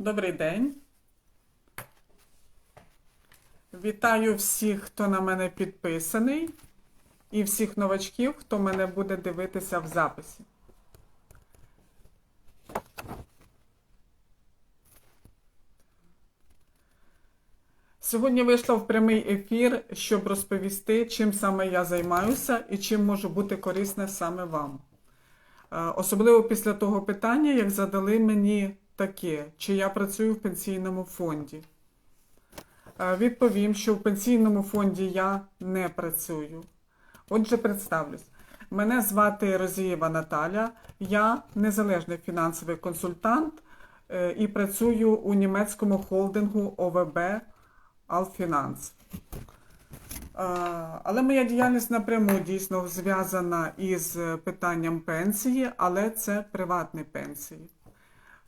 Добрий день. Вітаю всіх, хто на мене підписаний, і всіх новачків, хто мене буде дивитися в записі. Сьогодні вийшла в прямий ефір, щоб розповісти, чим саме я займаюся і чим можу бути корисне саме вам. Е, Особливо після того питання, як задали мені таке, чи я працюю в пенсійному фонді. Е, Відповім, що в пенсійному фонді я не працюю. Отже, представлюсь. Мене звати Розієва Наталя, я незалежний фінансовий консультант е, і працюю у німецькому холдингу ОВБ Алфінанс. Е, Але моя діяльність напряму дійсно зв'язана із питанням пенсії, але це приватні пенсії.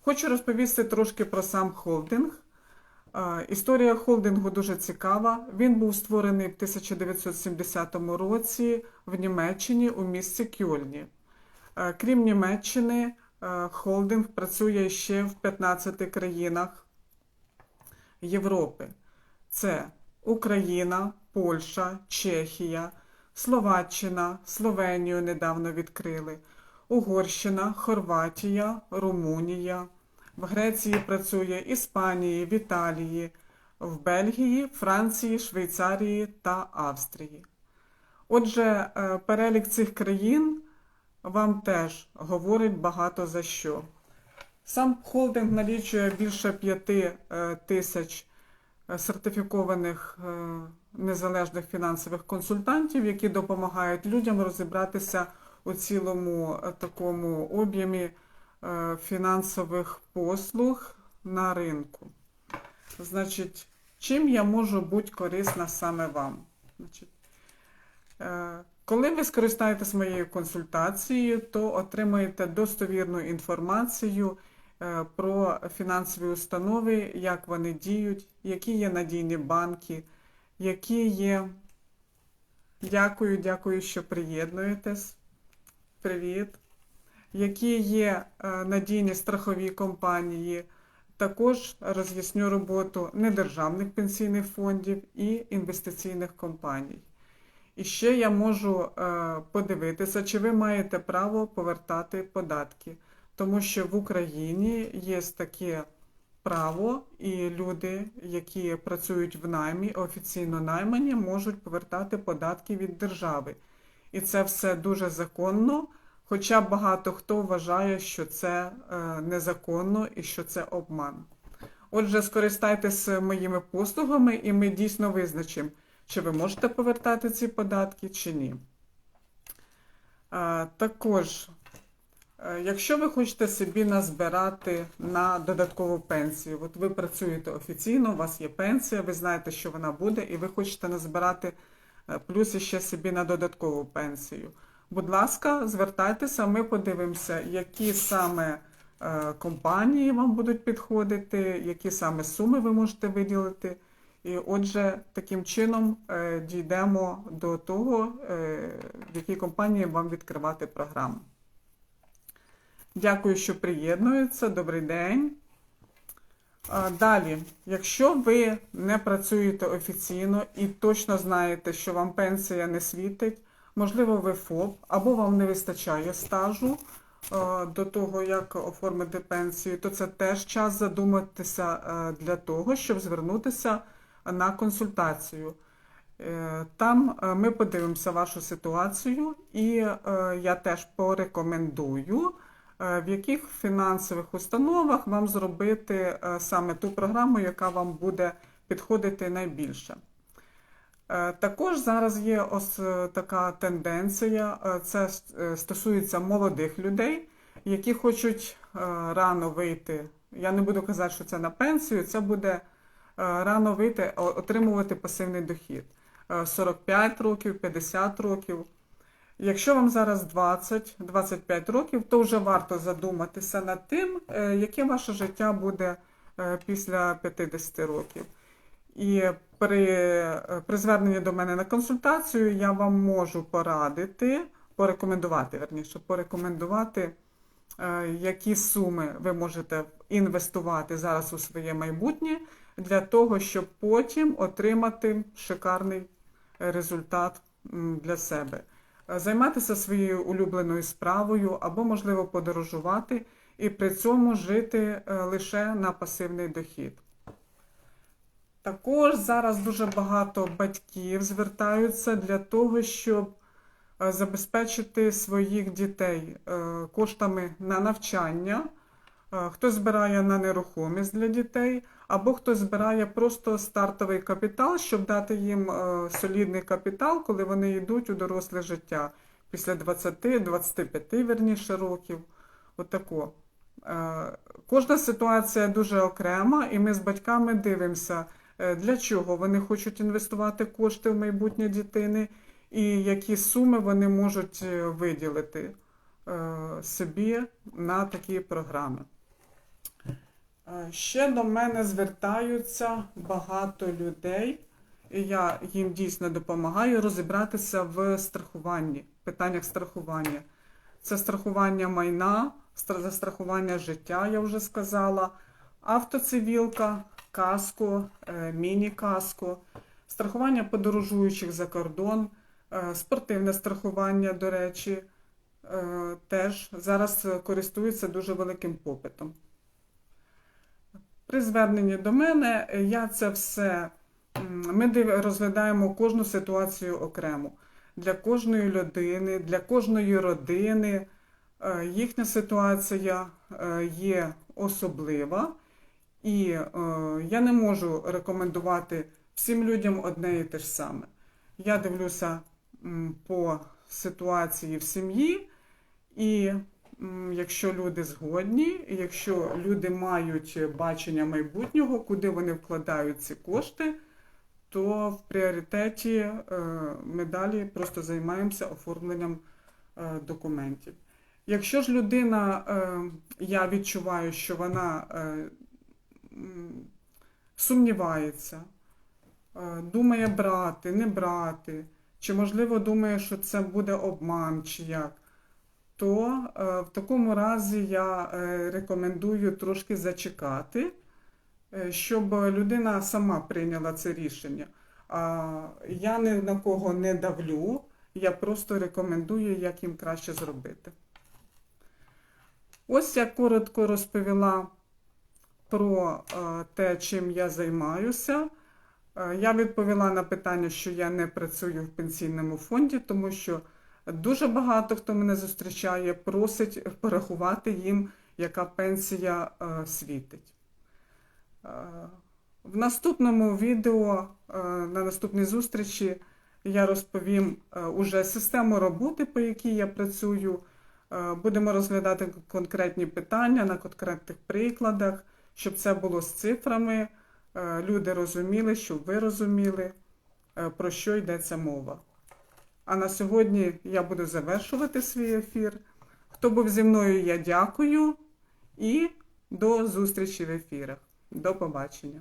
Хочу розповісти трошки про сам холдинг. Історія холдингу дуже цікава. Він був створений в 1970 році в Німеччині у місті Кьольні. Крім Німеччини, холдинг працює ще в 15 країнах Європи. Це Україна, Польща, Чехія, Словаччина, Словенію недавно відкрили, Угорщина, Хорватія, Румунія. В Греції працює Іспанії, в Італії, в Бельгії, Франції, Швейцарії та Австрії. Отже, е, перелік цих країн вам теж говорить багато за що. Сам холдинг налічує більше п'яти е, тисяч е, сертифікованих незалежних фінансових консультантів, які допомагають людям розібратися у цілому такому об'ємі фінансових послуг на ринку. Значить, чим я можу бути корисна саме вам? Значить, е, коли ви скористаєтесь моєю консультацією, то отримаєте достовірну інформацію е, про фінансові установи, як вони діють, які є надійні банки, які є. Дякую, дякую, що приєднуєтесь. Привіт. Які є е, надійні страхові компанії. Також роз'ясню роботу недержавних пенсійних фондів і інвестиційних компаній. І ще я можу е, подивитися, чи ви маєте право повертати податки, тому що в Україні є таке право, і люди, які працюють в наймі, офіційно наймані, можуть повертати податки від держави. І це все дуже законно, хоча багато хто вважає, що це е, незаконно і що це обман. Отже, скористайтеся моїми послугами, і ми дійсно визначимо, чи ви можете повертати ці податки, чи ні. Також, е, якщо ви хочете собі назбирати на додаткову пенсію, от ви працюєте офіційно, у вас є пенсія, ви знаєте, що вона буде, і ви хочете назбирати е, плюс ще собі на додаткову пенсію. Будь ласка, звертайтеся, ми подивимося, які саме е, компанії вам будуть підходити, які саме суми ви можете виділити. І отже, таким чином е, дійдемо до того, е, в якій компанії вам відкривати програму. Дякую, що приєднуєтеся. Добрий день. Далі, якщо ви не працюєте офіційно і точно знаєте, що вам пенсія не світить, можливо, ви ФОП, або вам не вистачає стажу е, до того, як оформити пенсію, то це теж час задуматися е, для того, щоб звернутися на консультацію. Е, Там ми подивимося вашу ситуацію, і я теж порекомендую, в яких фінансових установах вам зробити саме ту програму, яка вам буде підходити найбільше. Е, Також зараз є ось е, така тенденція, е, це стосується молодих людей, які хочуть рано вийти. Я не буду казати, що це на пенсію, це буде рано вийти, отримувати пасивний дохід. Е, 45 років, 50 років. Якщо вам зараз 20-25 років, то вже варто задуматися над тим, яке ваше життя буде після 50 років. І при, е, при зверненні до мене на консультацію я вам можу порадити, порекомендувати, верніше, порекомендувати е, які суми ви можете інвестувати зараз у своє майбутнє для того, щоб потім отримати шикарний результат для себе. Е, Займатися своєю улюбленою справою або, можливо, подорожувати і при цьому жити лише на пасивний дохід. Також зараз дуже багато батьків звертаються для того, щоб е, забезпечити своїх дітей е, коштами на навчання. Е, Хтось збирає на нерухомість для дітей, або хтось збирає просто стартовий капітал, щоб дати їм солідний капітал, коли вони йдуть у доросле життя після 20-25 верніше років. Отако. Кожна ситуація дуже окрема, і ми з батьками дивимося, для чого вони хочуть інвестувати кошти в майбутнє дитини, і які суми вони можуть е, виділити е, собі на такі програми. Е, Ще до мене звертаються багато людей, і я їм дійсно допомагаю розібратися в страхуванні, питаннях страхування. Це страхування майна, стра- застрахування життя, я вже сказала, автоцивілка, каско, е, міні-каско, страхування подорожуючих за кордон, е, спортивне страхування, до речі, е, теж зараз користується дуже великим попитом. При зверненні до мене я це все ми розглядаємо кожну ситуацію окремо. Для кожної людини, для кожної родини їхня ситуація є особлива, і е, я не можу рекомендувати всім людям одне і те ж саме. Я дивлюся по ситуації в сім'ї, і якщо люди згодні, якщо люди мають бачення майбутнього, куди вони вкладають ці кошти, то в пріоритеті е, ми далі просто займаємося оформленням е, документів. Якщо ж людина, е, я відчуваю, що вона сумнівається, е, думає брати, не брати, чи можливо думає, що це буде обман, чи як, то е, в такому разі я е, рекомендую трошки зачекати, щоб людина сама прийняла це рішення. Я ні на кого не давлю, я просто рекомендую, як їм краще зробити. Ось я коротко розповіла про е, те, чим я займаюся. Е, Я відповіла на питання, що я не працюю в пенсійному фонді, тому що дуже багато хто мене зустрічає, просить порахувати їм, яка пенсія е, світить. В наступному відео, на наступній зустрічі, я розповім уже систему роботи, по якій я працюю. Будемо розглядати конкретні питання на конкретних прикладах, щоб це було з цифрами. е, Люди розуміли, щоб ви розуміли, е, про що йдеться мова. А на сьогодні я буду завершувати свій ефір. Хто був зі мною, я дякую і до зустрічі в ефірах. До побачення.